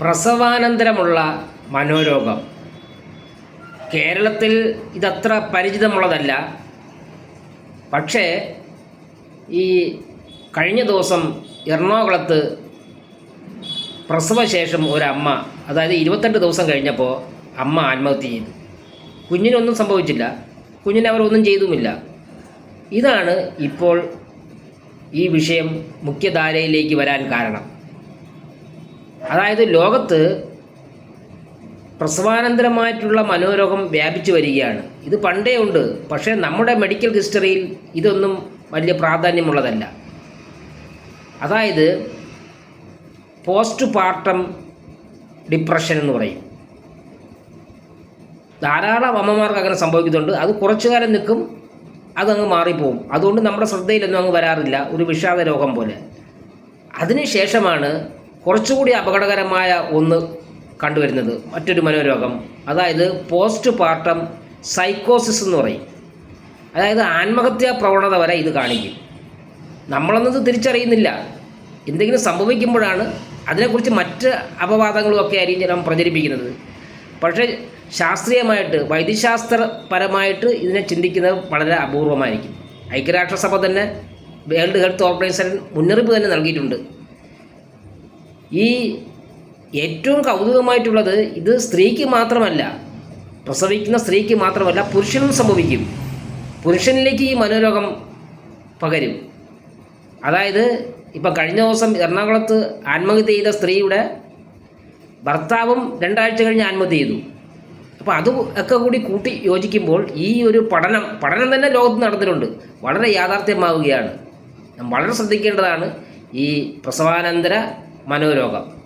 പ്രസവാനന്തരമുള്ള മനോരോഗം. കേരളത്തിൽ ഇതത്ര പരിചിതമുള്ളതല്ല. പക്ഷേ ഈ കഴിഞ്ഞ ദിവസം എറണാകുളത്ത് പ്രസവശേഷം ഒരമ്മ അതായത് ഇരുപത്തെട്ട് ദിവസം കഴിഞ്ഞപ്പോൾ അമ്മ ആത്മഹത്യ ചെയ്തു. കുഞ്ഞിനൊന്നും സംഭവിച്ചില്ല. കുഞ്ഞിനെ ഒന്നും ചെയ്തുമില്ല. ഇതാണ് ഇപ്പോൾ ഈ വിഷയം മുഖ്യധാരയിലേക്ക് വരാൻ കാരണം. അതായത് ലോകത്ത് പ്രസവാനന്തരമായിട്ടുള്ള മനോരോഗം വ്യാപിച്ചു വരികയാണ്. ഇത് പണ്ടേ ഉണ്ട്. പക്ഷേ നമ്മുടെ മെഡിക്കൽ ഹിസ്റ്ററിയിൽ ഇതൊന്നും വലിയ പ്രാധാന്യമുള്ളതല്ല. അതായത് പോസ്റ്റ് പാർട്ടം ഡിപ്രഷൻ എന്ന് പറയും. ധാരാളം അമ്മമാർക്ക് അങ്ങനെ സംഭവിക്കുന്നുണ്ട്. അത് കുറച്ചു കാലം നിൽക്കും അതങ്ങ് മാറിപ്പോവും. അതുകൊണ്ട് നമ്മുടെ ശ്രദ്ധയിലൊന്നും അങ്ങ് വരാറില്ല. ഒരു വിഷാദ രോഗം പോലെ. അതിനുശേഷമാണ് കുറച്ചുകൂടി അപകടകരമായ ഒന്ന് കണ്ടുവരുന്നത് മറ്റൊരു മനോരോഗം. അതായത് പോസ്റ്റ് പാർട്ടം സൈക്കോസിസ് എന്ന് പറയും. അതായത് ആത്മഹത്യാ പ്രവണത വരെ ഇത് കാണിക്കും. നമ്മളൊന്നും തിരിച്ചറിയുന്നില്ല. എന്തെങ്കിലും സംഭവിക്കുമ്പോഴാണ് അതിനെക്കുറിച്ച് മറ്റ് അപവാദങ്ങളും ഒക്കെ ആയിരിക്കും ഞാൻ പ്രചരിപ്പിക്കുന്നത്. പക്ഷേ ശാസ്ത്രീയമായിട്ട് വൈദ്യശാസ്ത്രപരമായിട്ട് ഇതിനെ ചിന്തിക്കുന്നത് വളരെ അപൂർവമായിരിക്കും. ഐക്യരാഷ്ട്രസഭ തന്നെ വേൾഡ് ഹെൽത്ത് ഓർഗനൈസേഷൻ മുന്നറിയിപ്പ് തന്നെ നൽകിയിട്ടുണ്ട്. ഈ ഏറ്റവും കൗതുകമായിട്ടുള്ളത് ഇത് സ്ത്രീക്ക് മാത്രമല്ല പ്രസവിക്കുന്ന സ്ത്രീക്ക് മാത്രമല്ല പുരുഷനും സംഭവിക്കും. പുരുഷനിലേക്ക് ഈ മനോരോഗം പകരും. അതായത് ഇപ്പം കഴിഞ്ഞ ദിവസം എറണാകുളത്ത് ആത്മഹത്യ ചെയ്ത സ്ത്രീയുടെ ഭർത്താവും രണ്ടാഴ്ച കഴിഞ്ഞ് ആത്മഹത്യ ചെയ്തു. അപ്പോൾ അത് ഒക്കെ കൂടി കൂട്ടി യോജിക്കുമ്പോൾ ഈ ഒരു പഠനം പഠനം തന്നെ ലോകത്ത് നടന്നിട്ടുണ്ട്. വളരെ യാഥാർത്ഥ്യമാവുകയാണ്. വളരെ ശ്രദ്ധിക്കേണ്ടതാണ് ഈ പ്രസവാനന്തര മനോരോഗം.